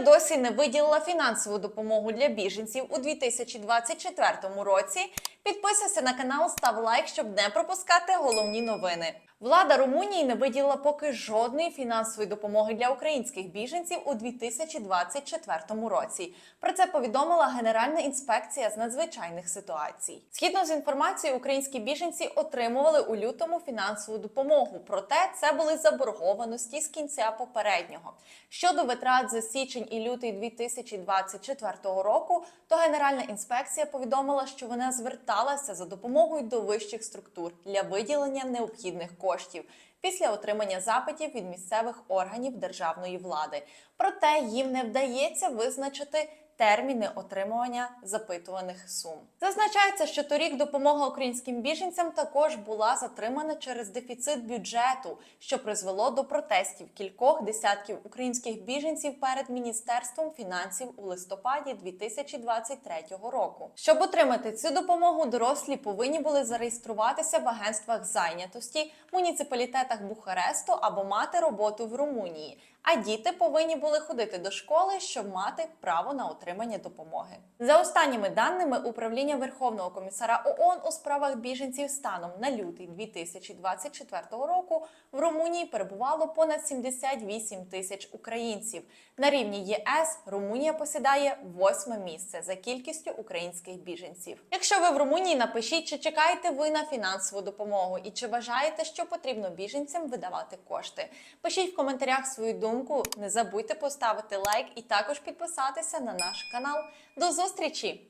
досі не виділила фінансову допомогу для біженців у 2024 році, підписуйся на канал, став лайк, щоб не пропускати головні новини. Влада Румунії не виділила поки жодної фінансової допомоги для українських біженців у 2024 році. Про це повідомила Генеральна інспекція з надзвичайних ситуацій. Згідно з інформацією, українські біженці отримували у лютому фінансову допомогу. Проте це були заборгованості з кінця попереднього. Щодо витрат за січень і лютий 2024 року, то Генеральна інспекція повідомила, що вона зверталася за допомогою до вищих структур для виділення необхідних коштів після отримання запитів від місцевих органів державної влади. Проте їм не вдається визначити. Терміни отримування запитуваних сум зазначається, що торік допомога українським біженцям також була затримана через дефіцит бюджету, що призвело до протестів кількох десятків українських біженців перед міністерством фінансів у листопаді 2023 року. Щоб отримати цю допомогу, дорослі повинні були зареєструватися в агентствах зайнятості, муніципалітетах Бухаресту або мати роботу в Румунії. А діти повинні були ходити до школи, щоб мати право на отримання допомоги. За останніми даними управління Верховного комісара ООН у справах біженців станом на лютий 2024 року в Румунії перебувало понад 78 тисяч українців. На рівні ЄС Румунія посідає восьме місце за кількістю українських біженців. Якщо ви в Румунії, напишіть, чи чекаєте ви на фінансову допомогу і чи вважаєте, що потрібно біженцям видавати кошти. Пишіть в коментарях свою думку. Не забудьте поставити лайк і також підписатися на наш канал. До зустрічі!